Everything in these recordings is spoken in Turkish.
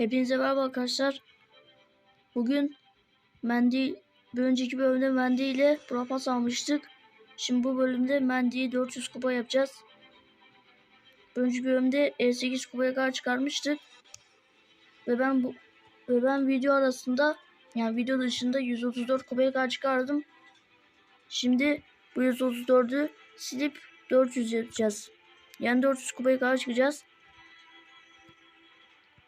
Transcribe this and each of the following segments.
Hepinize merhaba arkadaşlar. Bugün Mendy bir önceki bölümde Mendy ile Brapas almıştık. Şimdi bu bölümde Mendy'yi 400 kupa yapacağız. Bir önceki bölümde 58 kupaya kadar çıkarmıştık. Ve ben bu ve ben video arasında yani video dışında 134 kupaya kadar çıkardım. Şimdi bu 134'ü silip 400 yapacağız. Yani 400 kupaya kadar çıkacağız.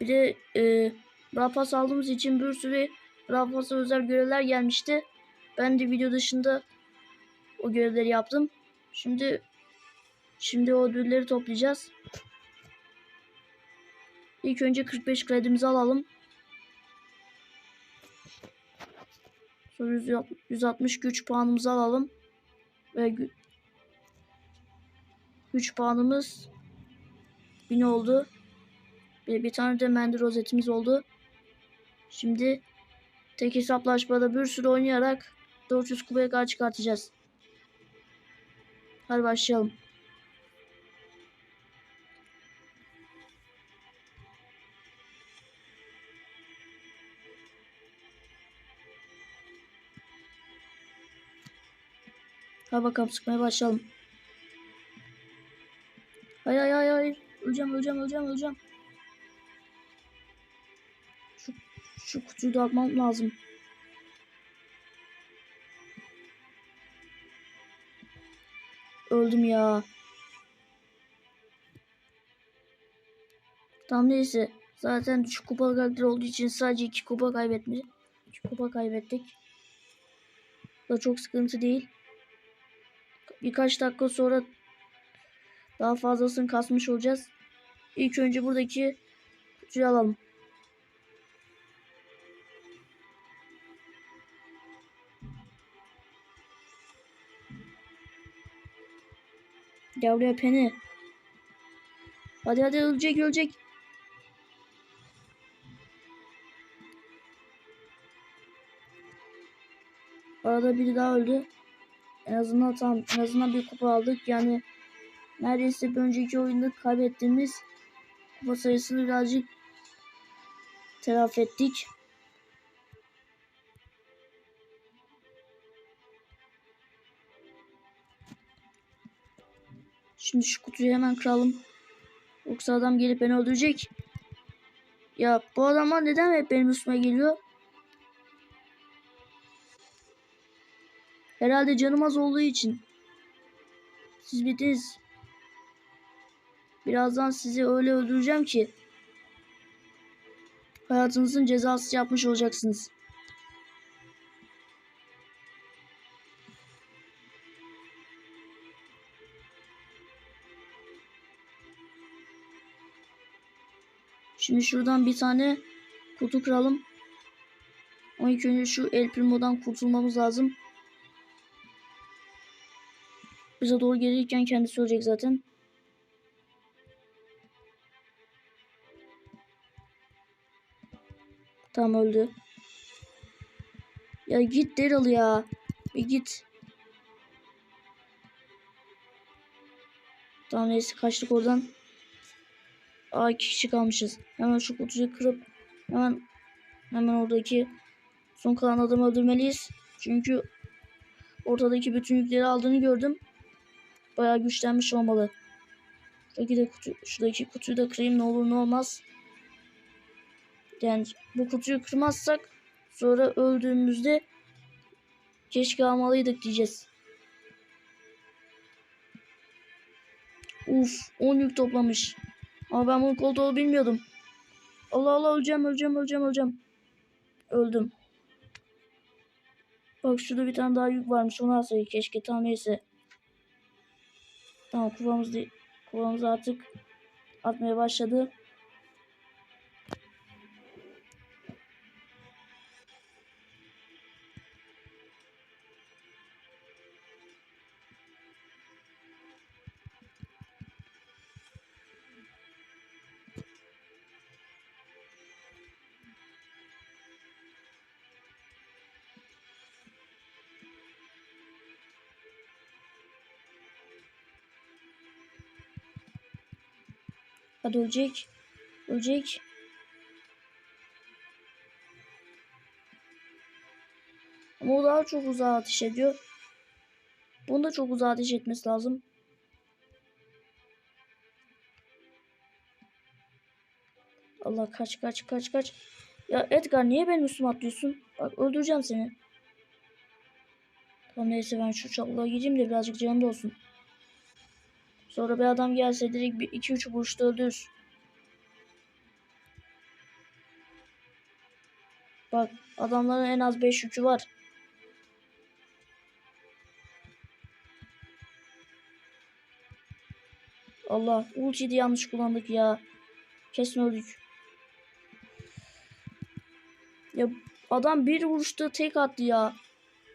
Bir de e, Rapas aldığımız için bir sürü Rapas'a özel görevler gelmişti. Ben de video dışında o görevleri yaptım. Şimdi şimdi o ödülleri toplayacağız. İlk önce 45 kredimizi alalım. Sonra 160 güç puanımızı alalım. Ve gü güç puanımız 1000 oldu. Bir, bir tane de mendil rozetimiz oldu. Şimdi tek hesaplaşmada bir sürü oynayarak 400 kupaya kadar çıkartacağız. Hadi başlayalım. Hadi bakalım sıkmaya başlayalım. Hayır hayır hayır. Öleceğim öleceğim öleceğim öleceğim. Şu kutuyu da almam lazım. Öldüm ya. Tam neyse. Zaten düşük kupa karakter olduğu için sadece iki kupa kaybetmiş. İki kupa kaybettik. Da çok sıkıntı değil. Birkaç dakika sonra daha fazlasını kasmış olacağız. İlk önce buradaki kutuyu alalım. Buraya Penny. Hadi hadi ölecek ölecek. Arada biri daha öldü. En azından tam en azından bir kupa aldık. Yani neredeyse bir önceki oyunda kaybettiğimiz kupa sayısını birazcık telafi ettik. Şimdi şu kutuyu hemen kıralım. Yoksa adam gelip beni öldürecek. Ya bu adamlar neden hep benim üstüme geliyor? Herhalde canım az olduğu için. Siz bitiniz. Birazdan sizi öyle öldüreceğim ki. Hayatınızın cezası yapmış olacaksınız. Şimdi şuradan bir tane kutu kıralım. Ama ilk önce şu El Primo'dan kurtulmamız lazım. Bize doğru gelirken kendisi ölecek zaten. Tamam öldü. Ya git Daryl ya. Bir git. Tamam neyse kaçtık oradan. Aa iki kişi kalmışız. Hemen şu kutuyu kırıp hemen hemen oradaki son kalan adamı öldürmeliyiz. Çünkü ortadaki bütün yükleri aldığını gördüm. Bayağı güçlenmiş olmalı. Şuradaki, de kutu, şuradaki kutuyu da kırayım ne olur ne olmaz. Yani bu kutuyu kırmazsak sonra öldüğümüzde keşke almalıydık diyeceğiz. Uf 10 yük toplamış. Ama ben bunun koltuğu bilmiyordum. Allah Allah öleceğim öleceğim öleceğim öleceğim. Öldüm. Bak şurada bir tane daha yük varmış. Onu alsaydık keşke. Tamam neyse. Tamam kupamız, kupamız artık artmaya başladı. Hadi ölecek. Ölecek. Ama o daha çok uzağa ateş ediyor. Bunu da çok uzağa ateş etmesi lazım. Allah kaç kaç kaç kaç. Ya Edgar niye benim üstüme atlıyorsun? Bak öldüreceğim seni. Tamam neyse ben şu çaklığa gideyim de birazcık canım da olsun. Sonra bir adam gelse direkt bir iki üç vuruşta öldürür. Bak adamların en az 5 yükü var. Allah ultiyi yanlış kullandık ya. Kesin öldük. Ya adam bir vuruşta tek attı ya.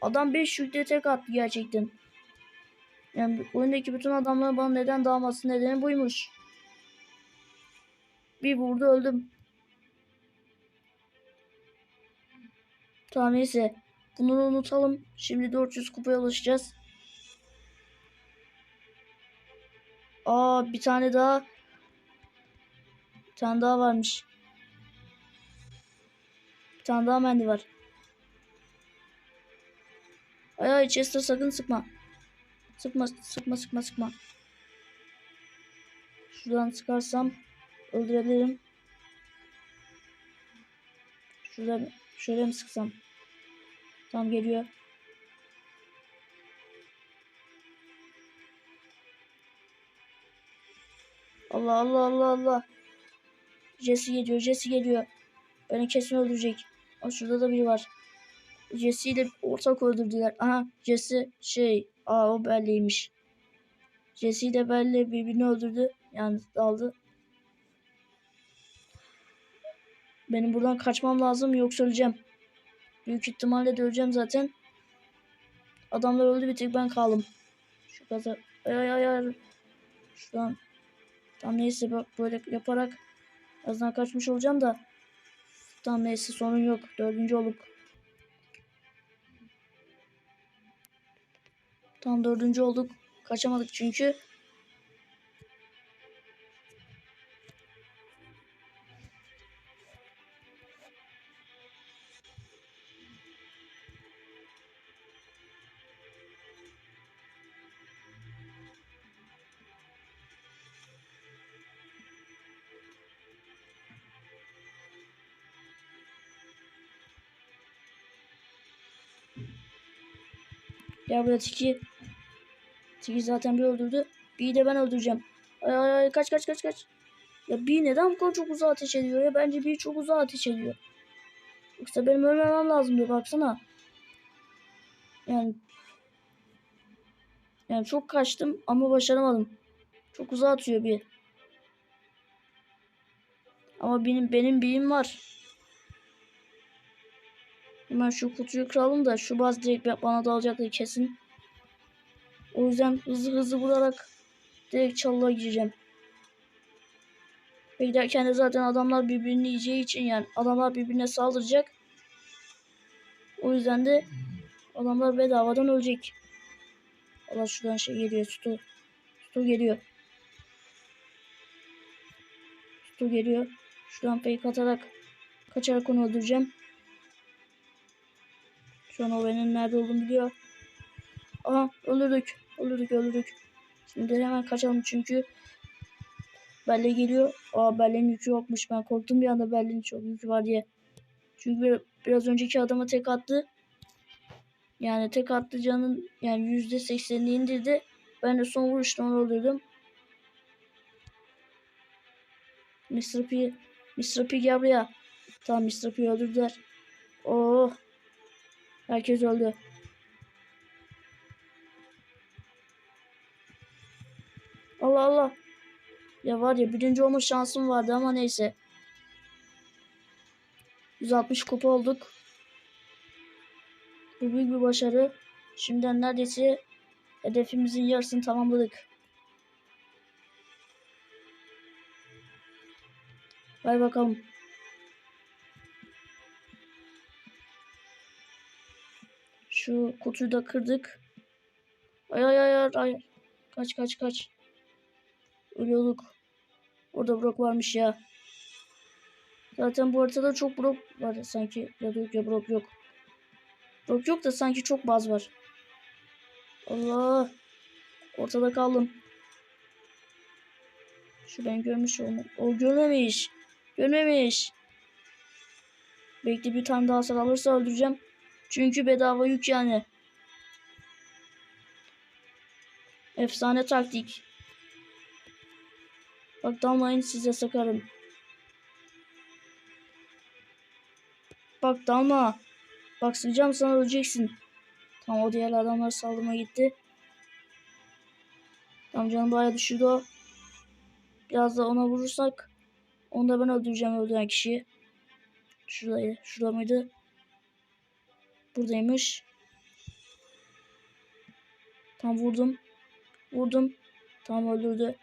Adam 5 yükte tek attı gerçekten. Yani oyundaki bütün adamların bana neden dalması nedeni buymuş. Bir vurdu öldüm. Tamam neyse. Bunu unutalım. Şimdi 400 kupaya ulaşacağız. Aa bir tane daha. Bir tane daha varmış. Bir tane daha mendi var. Ay ay Chester sakın sıkma. Sıkma sıkma sıkma sıkma. Şuradan sıkarsam öldürebilirim. Şurada şöyle mi sıksam? Tam geliyor. Allah Allah Allah Allah. Jesse geliyor. Jesse geliyor. Beni kesin öldürecek. Aa, şurada da biri var. Jesse ile ortak öldürdüler. Aha Jesse şey. Aa o belliymiş. Jesse ile Belli birbirini öldürdü. Yani daldı. Benim buradan kaçmam lazım yoksa öleceğim. Büyük ihtimalle de öleceğim zaten. Adamlar öldü bir tek ben kaldım. Şu kadar. Ay ay ay. Şuradan. Tam neyse bak böyle yaparak azdan kaçmış olacağım da. Tam neyse sorun yok. Dördüncü olup. Tam dördüncü olduk. Kaçamadık çünkü. Ya buraya Tiki. Tiki zaten bir öldürdü. B'yi de ben öldüreceğim. Ay ay ay kaç kaç kaç kaç. Ya B neden bu kadar çok uzağa ateş ediyor ya? Bence B çok uzağa ateş ediyor. Yoksa benim ölmemem lazım diyor baksana. Yani yani çok kaçtım ama başaramadım. Çok uzağa atıyor bir. Ama benim benim B'im var. Hemen şu kutuyu kıralım da şu baz direkt bana dalacaktır kesin. O yüzden hızlı hızlı vurarak direkt çalığa gireceğim. Ve giderken de zaten adamlar birbirini yiyeceği için yani adamlar birbirine saldıracak. O yüzden de adamlar bedavadan ölecek. Allah şuradan şey geliyor. Stu. Stu geliyor. Stu geliyor. Şuradan fake atarak kaçarak onu öldüreceğim. Şu an o nerede olduğumu biliyor. Aha öldürdük. Öldürdük öldürdük. Şimdi hemen kaçalım çünkü Belle geliyor. Aa Belle'nin yükü yokmuş. Ben korktum bir anda Belle'nin çok yükü var diye. Çünkü biraz önceki adama tek attı. Yani tek attı canın yani yüzde seksenini indirdi. Ben de son vuruşta onu öldürdüm. Mr. P. Mr. P gel buraya. Tamam Mr. P öldürdüler. Oh. Herkes öldü. Allah Allah. Ya var ya birinci olma şansım vardı ama neyse. 160 kupa olduk. Bu büyük bir başarı. Şimdiden neredeyse hedefimizin yarısını tamamladık. Hay bakalım. Şu kutuyu da kırdık. Ay ay ay ay. Kaç kaç kaç. Ölüyorduk. Orada Brock varmış ya. Zaten bu haritada çok Brock var sanki. Ya da yok ya Brock yok. Yok yok da sanki çok baz var. Allah. Ortada kaldım. Şu ben görmüş olma. O görmemiş. Görmemiş. Bekle bir tane daha hasar alırsa öldüreceğim. Çünkü bedava yük yani. Efsane taktik. Bak dalmayın size sakarım. Bak dalma. Bak sıcağım sana öleceksin. Tamam o diğer adamlar saldırmaya gitti. Tamam canım bayağı düşürdü o. Biraz da ona vurursak onu da ben öldüreceğim öldüren kişiyi. Şuradaydı. Şurada mıydı? Buradaymış. Tam vurdum. Vurdum. Tam öldürdü.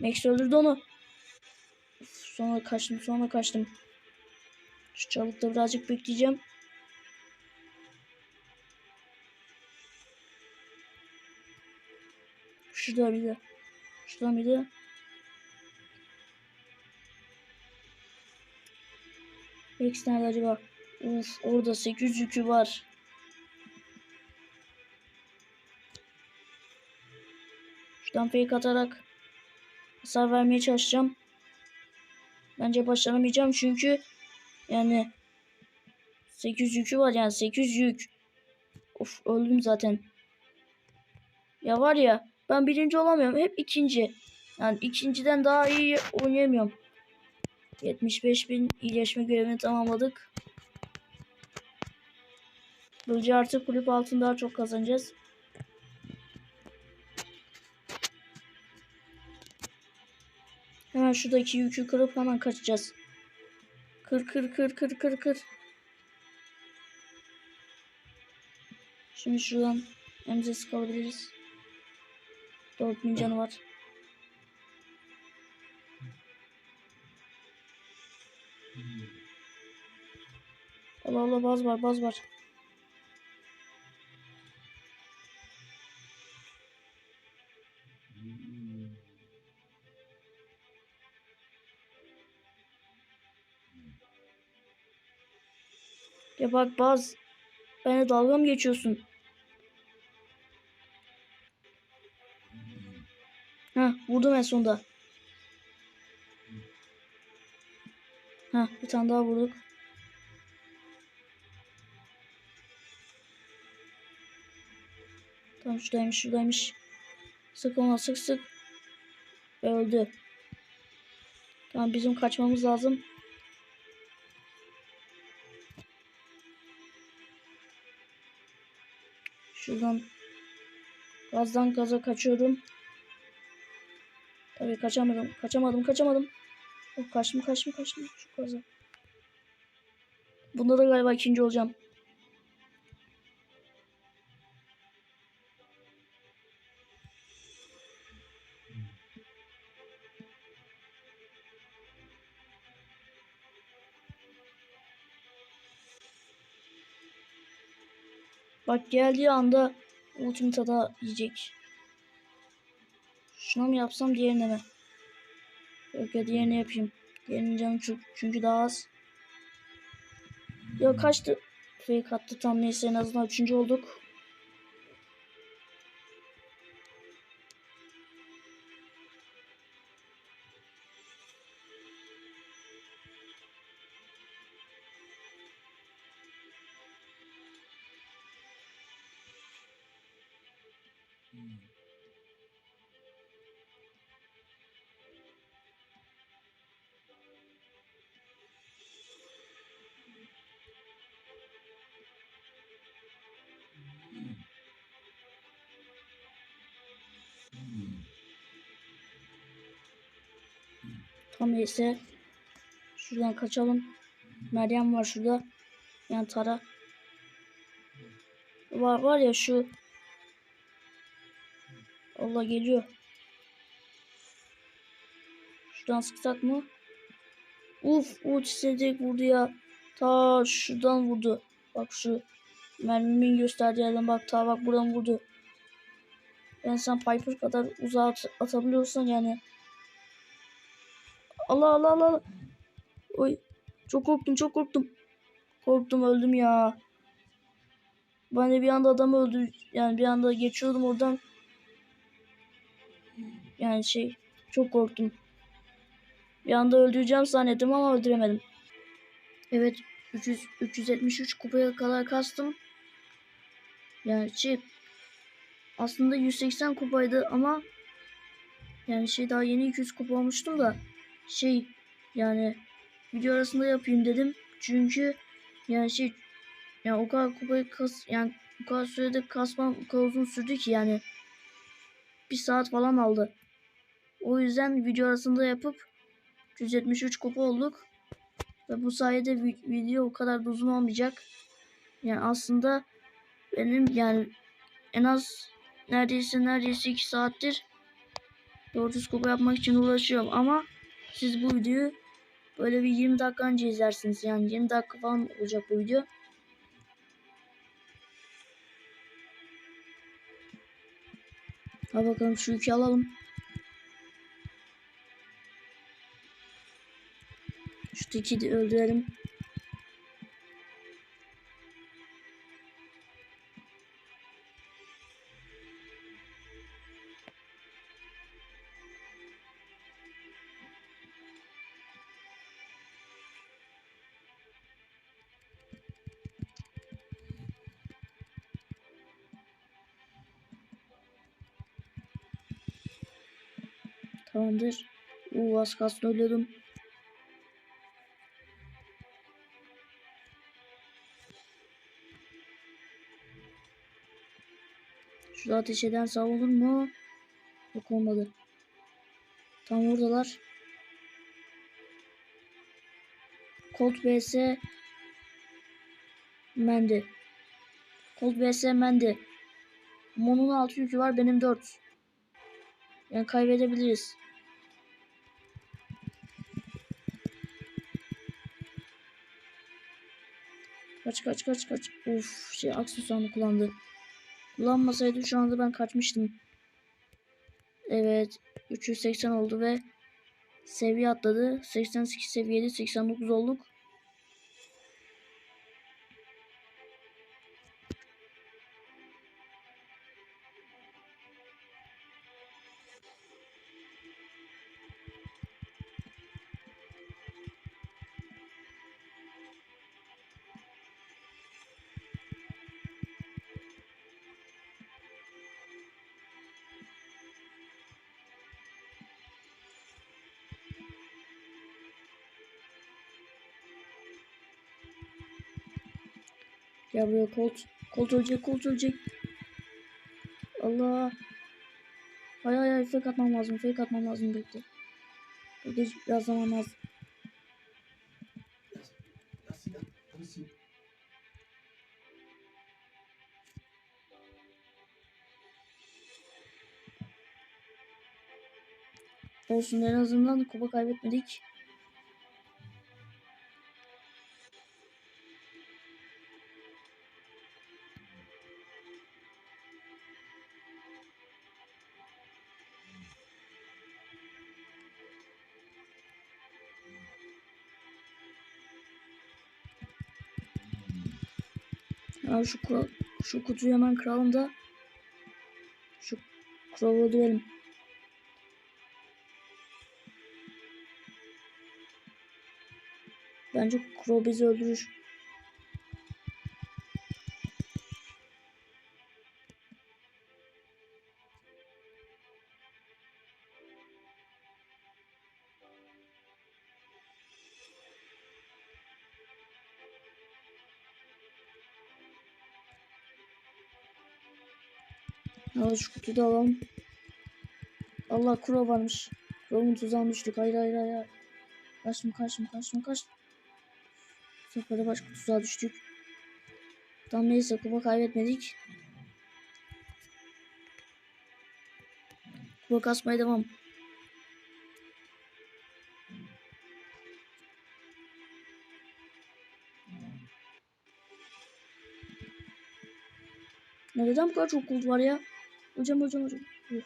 Max öldürdü onu. Uf, sonra kaçtım sonra kaçtım. Şu çalıkta birazcık bekleyeceğim. Şurada de. Şurada de. Max nerede acaba? Uf orada 800 yükü var. Şuradan fake atarak hasar vermeye çalışacağım. Bence başaramayacağım çünkü yani 800 yükü var yani 800 yük. Of öldüm zaten. Ya var ya ben birinci olamıyorum. Hep ikinci. Yani ikinciden daha iyi oynayamıyorum. 75 bin iyileşme görevini tamamladık. Böylece artık kulüp altın daha çok kazanacağız. Hemen şuradaki yükü kırıp hemen kaçacağız. Kır kır kır kır kır kır. Şimdi şuradan emze sıkabiliriz. 4000 canı var. Allah Allah baz var baz var. Ya bak baz. Bana dalga mı geçiyorsun? Ha vurdum en sonunda. Ha bir tane daha vurduk. Tamam şuradaymış şuradaymış. Sık ona sık sık. Öldü. Tamam bizim kaçmamız lazım. Şuradan gazdan gaza kaçıyorum. Tabii kaçamadım. Kaçamadım kaçamadım. Oh, kaçtım kaçtım kaçtım. Şu gaza. Bunda da galiba ikinci olacağım. Bak geldiği anda ultimate da yiyecek. Şuna mı yapsam diğerine mi? Yok ya diğerini yapayım. Diğerinin canı çünkü, çünkü daha az. Ya kaçtı? Fake attı tam neyse en azından üçüncü olduk. Tam neyse. Şuradan kaçalım. Meryem var şurada. Yani Tara. Var var ya şu. Allah geliyor. Şuradan sıksak mı? Uf ultisi direkt vurdu ya. Ta şuradan vurdu. Bak şu mermimin gösterdiği yerden bak ta bak buradan vurdu. Yani sen Piper kadar uzağa at atabiliyorsan yani. Allah Allah Allah. Oy çok korktum çok korktum. Korktum öldüm ya. Ben de bir anda adam öldü. Yani bir anda geçiyordum oradan. Yani şey çok korktum. Bir anda öldüreceğim zannettim ama öldüremedim. Evet 300, 373 kupaya kadar kastım. Yani şey aslında 180 kupaydı ama yani şey daha yeni 200 kupa olmuştum da şey yani video arasında yapayım dedim. Çünkü yani şey yani o kadar kupayı kas yani o kadar sürede kasmam o kadar uzun sürdü ki yani bir saat falan aldı. O yüzden video arasında yapıp 173 kupa olduk. Ve bu sayede video o kadar da uzun olmayacak. Yani aslında benim yani en az neredeyse neredeyse 2 saattir 400 kupa yapmak için uğraşıyorum ama siz bu videoyu böyle bir 20 dakika önce izlersiniz. Yani 20 dakika falan olacak bu video. Hadi bakalım şu yükü alalım. Şu tiki öldürelim. Tamamdır. Uuu az kalsın ölüyordum. Şurada ateş eden sağ olur mu? Yok olmadı. Tam oradalar. Colt vs Mendi. Colt vs Mendi. Mon'un 6 yükü var benim 4. Yani kaybedebiliriz. Kaç kaç kaç kaç. Of şey aksesuarını kullandı. Kullanmasaydı şu anda ben kaçmıştım. Evet. 380 oldu ve seviye atladı. 88 seviyede 89 olduk. Gel buraya kolt. Kolt ölecek, kolt ölecek. Allah. Hay hay hay fake atmam lazım, fake atmam lazım bekle. Bekle biraz zaman lazım. Olsun en azından kupa kaybetmedik. Ya şu şu kutuyu hemen kıralım da şu kralı öldürelim. Bence Crow bizi öldürür. Al şu kutuyu alalım. Allah kuro varmış. Crow'un tuzağına düştük. Hayır hayır hayır. Kaçtım kaçtım kaçtım kaçtım. Bu sefer de başka tuzağa düştük. Tam neyse kupa kaybetmedik. Kupa kasmaya devam. Neden bu kadar çok gold var ya? Hocam hocam hocam. Uf.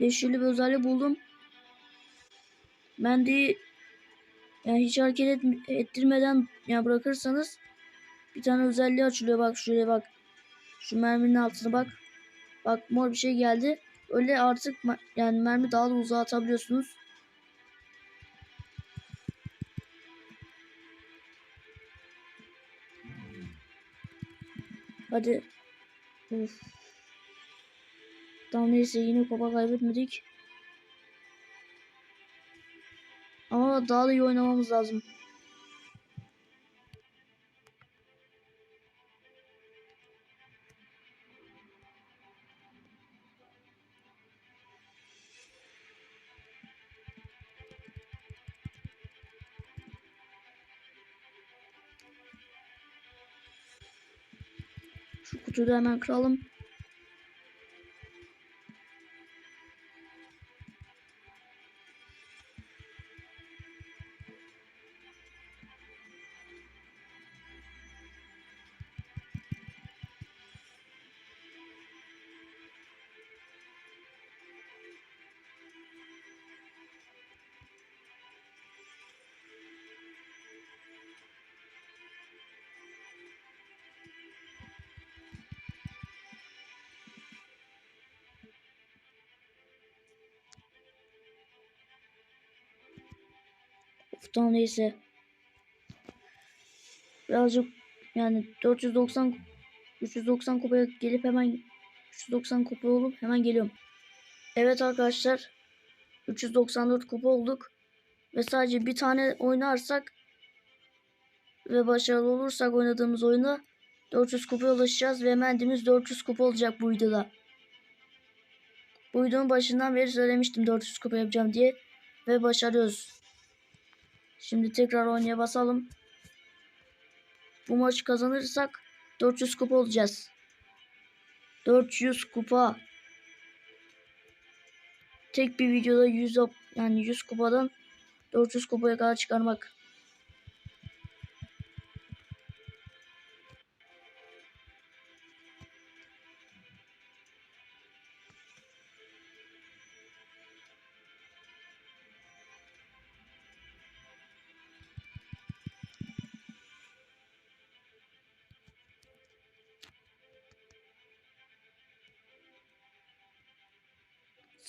Beşirli bir özellik buldum. Ben de yani hiç hareket et, ettirmeden yani bırakırsanız bir tane özelliği açılıyor bak şöyle bak. Şu merminin altına bak. Bak mor bir şey geldi. Öyle artık yani mermi daha da uzağa atabiliyorsunuz. Hadi. Of. Tamam neyse yine kupa kaybetmedik. Ama daha da iyi oynamamız lazım. Şu kutuyu da hemen kıralım. Tamam neyse. Birazcık yani 490 390 kupaya gelip hemen 390 kupa olup hemen geliyorum. Evet arkadaşlar 394 kupa olduk. Ve sadece bir tane oynarsak ve başarılı olursak oynadığımız oyunda 400 kupaya ulaşacağız ve mendimiz 400 kupa olacak bu videoda. Bu videonun başından beri söylemiştim 400 kupa yapacağım diye ve başarıyoruz. Şimdi tekrar oynaya basalım. Bu maçı kazanırsak 400 kupa olacağız. 400 kupa. Tek bir videoda 100 yani 100 kupadan 400 kupaya kadar çıkarmak.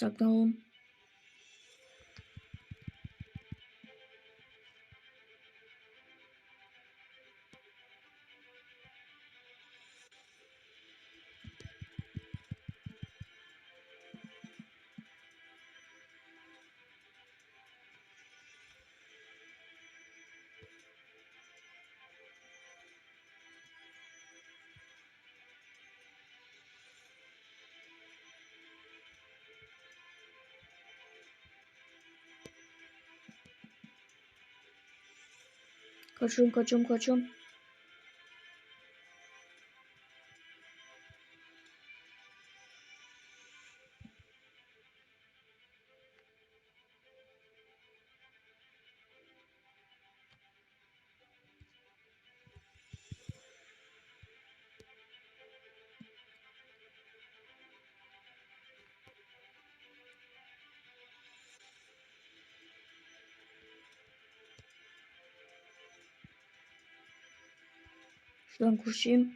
Gak. Kaçıyorum kaçıyorum kaçıyorum. Şuradan koşayım.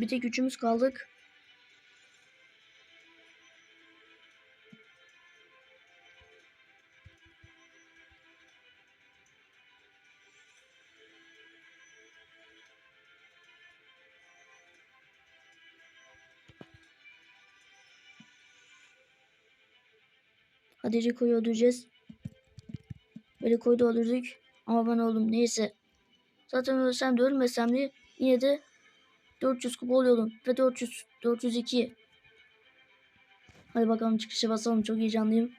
Bir tek üçümüz kaldık. Hadi Rico'yu öldüreceğiz. Rico'yu da öldürdük. Ama ben oldum. Neyse. Zaten ölsem de ölmesem de yine de 400 kupa oluyordum. Ve 400, 402. Hadi bakalım çıkışa basalım. Çok heyecanlıyım.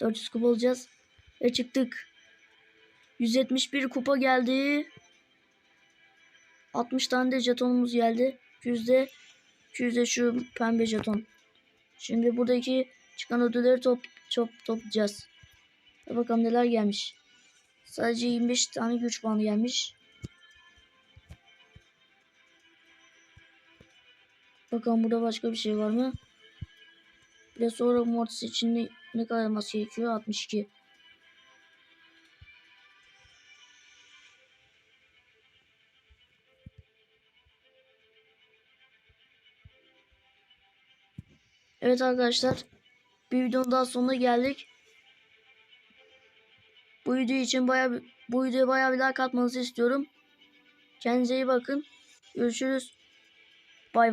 400 kupa olacağız. Ve çıktık. 171 kupa geldi. 60 tane de jetonumuz geldi. Yüzde yüzde şu pembe jeton. Şimdi buradaki çıkan ödülleri top, top toplayacağız. Ve bakalım neler gelmiş. Sadece 25 tane güç puanı gelmiş. Bakalım burada başka bir şey var mı? Bir de sonra Mortis için ne, kadar elmas gerekiyor? 62. Evet arkadaşlar. Bir videonun daha sonuna geldik. Bu video için bayağı bu videoya bayağı bir like atmanızı istiyorum. Kendinize iyi bakın. Görüşürüz.